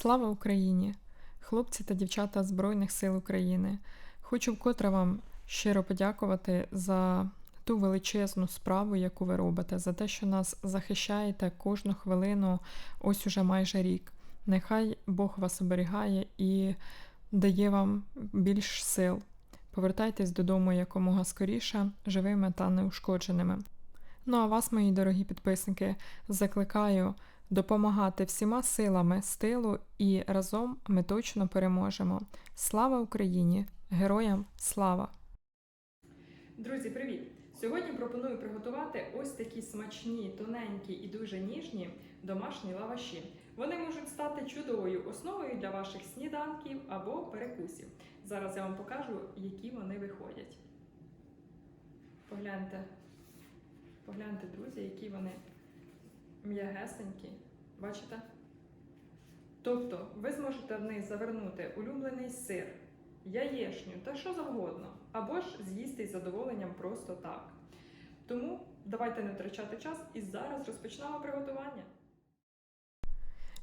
Слава Україні! Хлопці та дівчата Збройних сил України! Хочу вкотре вам щиро подякувати за ту величезну справу, яку ви робите, за те, що нас захищаєте кожну хвилину, ось уже майже рік. Нехай Бог вас оберігає і дає вам більш сил. Повертайтесь додому якомога скоріше, живими та неушкодженими. Ну а вас, мої дорогі підписники, закликаю допомагати всіма силами з тилу і разом ми точно переможемо. Слава Україні! Героям слава! Друзі, привіт! Сьогодні пропоную приготувати ось такі смачні, тоненькі і дуже ніжні домашні лаваші. Вони можуть стати чудовою основою для ваших сніданків або перекусів. Зараз я вам покажу, які вони виходять. Погляньте, погляньте, друзі, які вони м'ягесенькі. Бачите? Тобто ви зможете в них завернути улюблений сир, яєшню та що завгодно, або ж з'їсти із задоволенням просто так. Тому давайте не втрачати час і зараз розпочнемо приготування.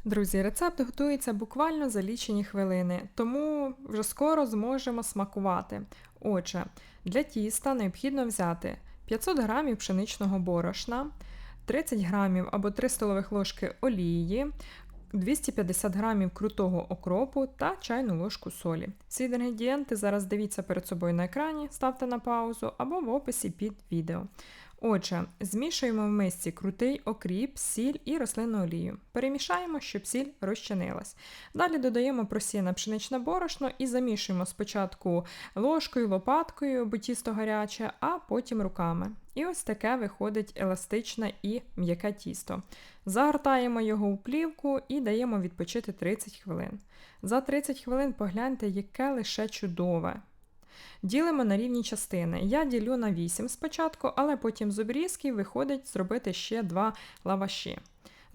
Друзі, рецепт готується буквально за лічені хвилини, тому вже скоро зможемо смакувати. Отже, для тіста необхідно взяти 500 г пшеничного борошна, 30 грамів або 3 столових ложки олії, 250 грамів крутого окропу та чайну ложку солі. Ці інгредієнти зараз дивіться перед собою на екрані, ставте на паузу або в описі під відео. Отже, змішуємо в мисці крутий окріп, сіль і рослинну олію. Перемішаємо, щоб сіль розчинилась. Далі додаємо просіяне пшеничне борошно і замішуємо спочатку ложкою, лопаткою, бо тісто гаряче, а потім руками. І ось таке виходить еластичне і м'яке тісто. Загортаємо його у плівку і даємо відпочити 30 хвилин. За 30 хвилин погляньте, яке лише чудове. Ділимо на рівні частини. Я ділю на 8 спочатку, але потім з обрізки виходить зробити ще 2 лаваші.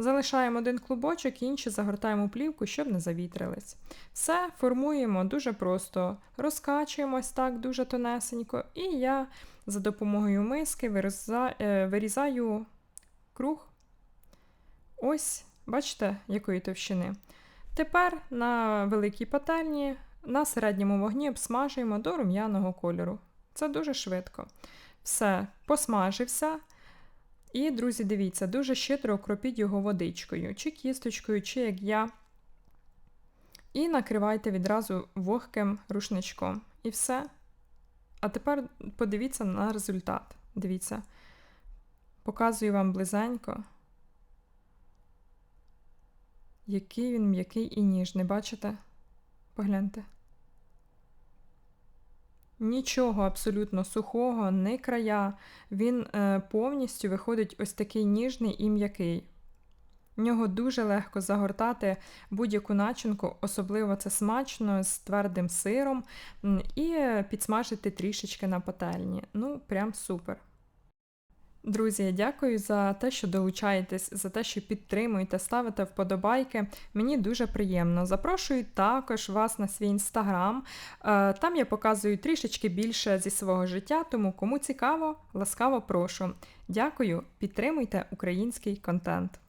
Залишаємо один клубочок, інші загортаємо плівку, щоб не завітрились. Все формуємо дуже просто, розкачуємось так дуже тонесенько, і я за допомогою миски е, вирізаю круг. Ось, бачите, якої товщини. Тепер на великій пательні на середньому вогні обсмажуємо до рум'яного кольору. Це дуже швидко. Все, посмажився. І, друзі, дивіться, дуже щедро окропіть його водичкою, чи кісточкою, чи як я. І накривайте відразу вогким рушничком. І все. А тепер подивіться на результат. Дивіться, показую вам близенько, який він м'який і ніжний, бачите? Погляньте. Нічого абсолютно сухого, не края. Він е, повністю виходить ось такий ніжний і м'який. В нього дуже легко загортати будь-яку начинку, особливо це смачно з твердим сиром, і підсмажити трішечки на пательні. Ну, прям супер. Друзі, дякую за те, що долучаєтесь, за те, що підтримуєте, ставите вподобайки. Мені дуже приємно. Запрошую також вас на свій інстаграм. Е, там я показую трішечки більше зі свого життя, тому кому цікаво, ласкаво прошу. Дякую, підтримуйте український контент.